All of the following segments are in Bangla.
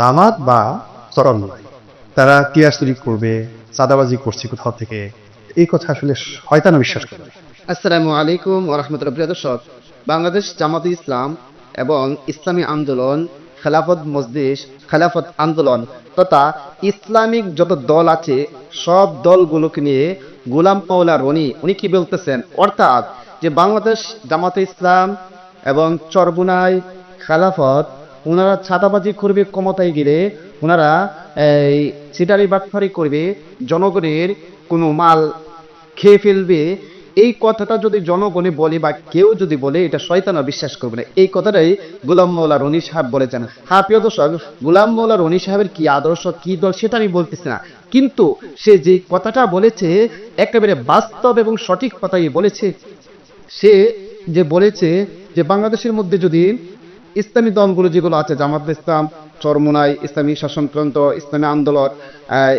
দামাত বা নয় তারা টিয়ারসুরি করবে, চাঁদাবাজি করছে কোথাও থেকে। এই কথা আসলে শয়তানা বিশ্বাস করে। আসসালামু আলাইকুম ওরহমতুল্লাহ, প্রিয় দর্শক। বাংলাদেশ জামাতে ইসলাম এবং ইসলামী আন্দোলন, খেলাফত মজলিস, খেলাফত আন্দোলন তথা ইসলামিক যত দল আছে, সব দলগুলোকে নিয়ে গোলাম পাওলা রনি, উনি কি বলতেছেন? অর্থাৎ যে বাংলাদেশ জামাতে ইসলাম এবং চরবুনাই খেলাফত ওনারা ছাতাবাজি করবে ক্ষমতায় গেলে, ওনারা, এই সিটারি বাটফারি করবে, জনগণের কোনো মাল খেয়ে ফেলবে। এই কথাটা যদি জনগণে বলে বা কেউ যদি বলে, এটা শয়তানা বিশ্বাস করবে না। এই কথাটাই গুলাম মৌলা রনি সাহেব বলেছেন। হ্যাঁ প্রিয় দর্শক, গুলাম মৌলা রনি সাহেবের কি আদর্শ, কি দল, সেটা আমি বলতেছি না। কিন্তু সে যে কথাটা বলেছে, একেবারে বাস্তব এবং সঠিক কথাই বলেছে। সে যে বলেছে যে, বাংলাদেশের মধ্যে যদি ইসলামী দলগুলো যেগুলো আছে, জামাত ইসলাম, চরমোনাই, ইসলামী শাসনতন্ত্র ইসলামী আন্দোলন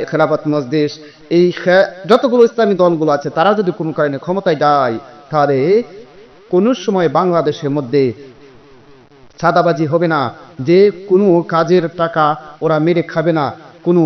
খেলাফত মসজিদ এই যতগুলো ইসলামী দলগুলো আছে, তারা যদি কোনো কারণে ক্ষমতায় যায়, তাহলে কোনো সময় বাংলাদেশের মধ্যে সাদাবাজি হবে না। যে কোনো কাজের টাকা ওরা মেরে খাবে না। কোনো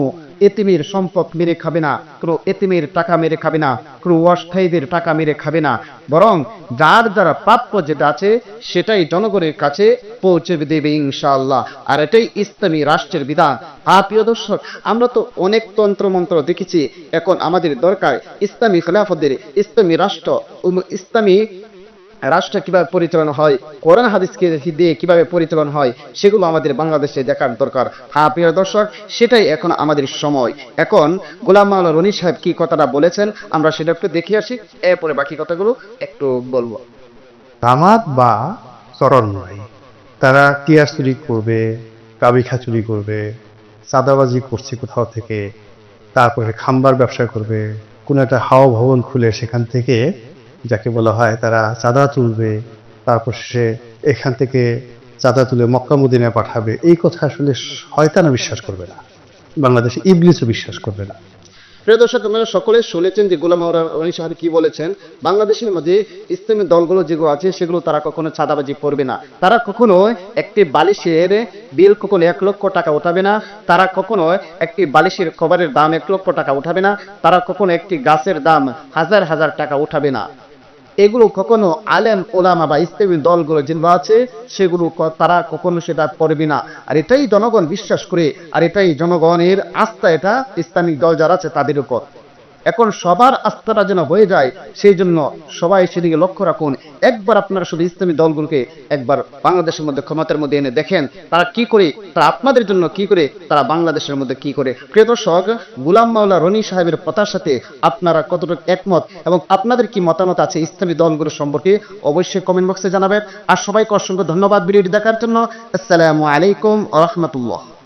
এতিমের সম্পদ মেরে খাবে না, কোনো এতিমের টাকা মেরে খাবে না, কোনো অস্থায়ীদের টাকা মেরে খাবে না। বরং যার যারা প্রাপ্য যেটা আছে, সেটাই জনগণের কাছে পৌঁছে দেবে ইনশাআল্লাহ। আর এটাই ইসলামী রাষ্ট্রের বিধান। আর প্রিয় দর্শক, আমরা তো অনেক তন্ত্রমন্ত্র দেখেছি। এখন আমাদের দরকার ইসলামী খেলাফতদের, ইসলামী রাষ্ট্র ইসলামী রাষ্ট্র কীভাবে পরিচালনা হয়, কোরআন হাদিসকে দিয়ে কীভাবে পরিচালনা হয়, সেগুলো আমাদের বাংলাদেশে দেখার দরকার। হ্যাঁ প্রিয় দর্শক, সেটাই এখন আমাদের সময়। এখন গোলাম মাওলা রনি সাহেব কি কথাটা বলেছেন, আমরা সেটা একটু দেখে আসি। এরপরে বাকি কথাগুলো একটু বলব। দামাত বা চরণ নয় তারা টিয়ারসুরি করবে কাবিখা চুরি করবে, চাঁদাবাজি করছে কোথাও থেকে, তারপরে খাম্বার ব্যবসা করবে, কোনো একটা হাওয়া ভবন খুলে সেখান থেকে যাকে বলা হয় তারা চাঁদা তুলবে, তারপর সে এখান থেকে চাঁদা তুলে মক্কা মদিনায় পাঠাবে। এই কথা আসলে শয়তানা বিশ্বাস করবে না। বাংলাদেশে ইবলিসও বিশ্বাস করবে না। প্রিয় দর্শক, আপনারা সকলে শুনেছেন যে গোলাম রনি সাহেব কি বলেছেন? বাংলাদেশের মধ্যে ইসলামী দলগুলো যেগুলো আছে, সেগুলো তারা কখনো চাঁদাবাজি করবে না। তারা কখনো একটি বালিশের বিল কখনো এক লক্ষ টাকা উঠাবে না। তারা কখনো একটি বালিশের কভারের দাম এক লক্ষ টাকা উঠাবে না। তারা কখনো একটি গাছের দাম হাজার হাজার টাকা উঠাবে না। এগুলো কখনো আলেম, ওলামা বা ইসলামী দলগুলো যেগুলো আছে? সেগুলো তারা কখনো সেটা করবে না। আর এটাই জনগণ বিশ্বাস করে, আর এটাই জনগণের আস্থা, এটা ইসলামিক দল যারা আছে তাদের উপর। এখন সবার আস্থাটা যেন হয়ে যায়, সেই জন্য সবাই সেদিকে লক্ষ্য রাখুন। একবার আপনারা শুধু ইসলামী দলগুলোকে একবার বাংলাদেশের মধ্যে ক্ষমতার মধ্যে এনে দেখেন, তারা কি করে, তারা আপনাদের জন্য কি করে, তারা বাংলাদেশের মধ্যে কি করে। প্রিয় দর্শক, গুলাম মাওলা রনি সাহেবের কথার সাথে আপনারা কতটুকু একমত এবং আপনাদের কি মতামত আছে ইসলামী দলগুলো সম্পর্কে অবশ্যই কমেন্ট বক্সে জানাবেন। আর সবাইকে অসংখ্য ধন্যবাদ ভিডিওটি দেখার জন্য। আসসালামু আলাইকুম রহমতুল্লাহ।